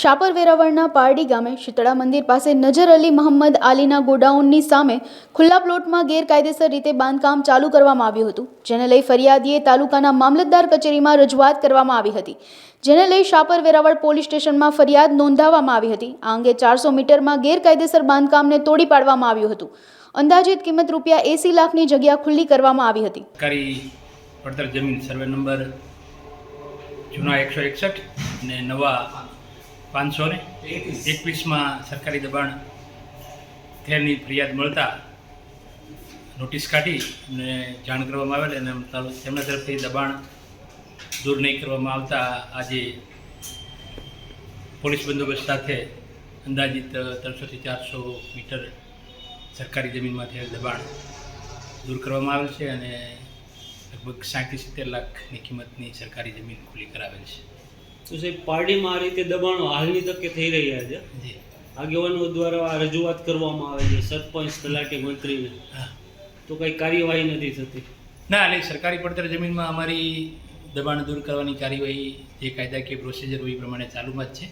શાપર વેરાવળના પારડી ગામે શીતળા મંદિર પાસે નજર અલી મહમ્મદ આલીના ગોડાઉનની સામે ખુલ્લા પ્લોટમાં ગેરકાયદેસર રીતે બાંધકામ ચાલુ કરવામાં આવ્યું હતું, જેને લઈ ફરિયાદીએ તાલુકાના મામલતદાર કચેરીમાં રજૂઆત કરવામાં આવી હતી, જેને લઈ શાપર વેરાવળ પોલીસ સ્ટેશનમાં ફરિયાદ નોંધાવવામાં આવી હતી. આ અંગે ચારસો મીટરમાં ગેરકાયદેસર બાંધકામને તોડી પાડવામાં આવ્યું હતું. અંદાજિત કિંમત રૂપિયા એસી લાખની જગ્યા ખુલ્લી કરવામાં આવી હતી. જમીન, સર્વે નંબર જૂના એકસો એકસઠ અને નવા પાંચસો ને એકવીસમાં સરકારી દબાણ થયેલની ફરિયાદ મળતા નોટિસ કાઢી અને જાણ કરવામાં આવેલ અને તેમના તરફથી દબાણ દૂર નહીં કરવામાં આવતા આજે પોલીસ બંદોબસ્ત સાથે અંદાજિત ત્રણસોથી ચારસો મીટર સરકારી જમીનમાં થયેલ દબાણ દૂર કરવામાં આવેલ છે અને લગભગ સાઠથી સિત્તેર લાખની કિંમતની સરકારી જમીન ખુલ્લી કરાવેલ છે. તો છે પાર્ટીમાં આ રીતે દબાણો હાલની તકે થઈ રહ્યા છે. આગેવાનો દ્વારા આ રજૂઆત કરવામાં આવે છે સરપંચ તલાટી મંત્રીને. તો કઈ કાર્યવાહી નથી થતી. ના એટલે સરકારી પડતર જમીનમાં અમારી દબાણ દૂર કરવાની કાર્યવાહી જે કાયદાકીય પ્રોસિજર હોય એ પ્રમાણે ચાલુમાં જ છે.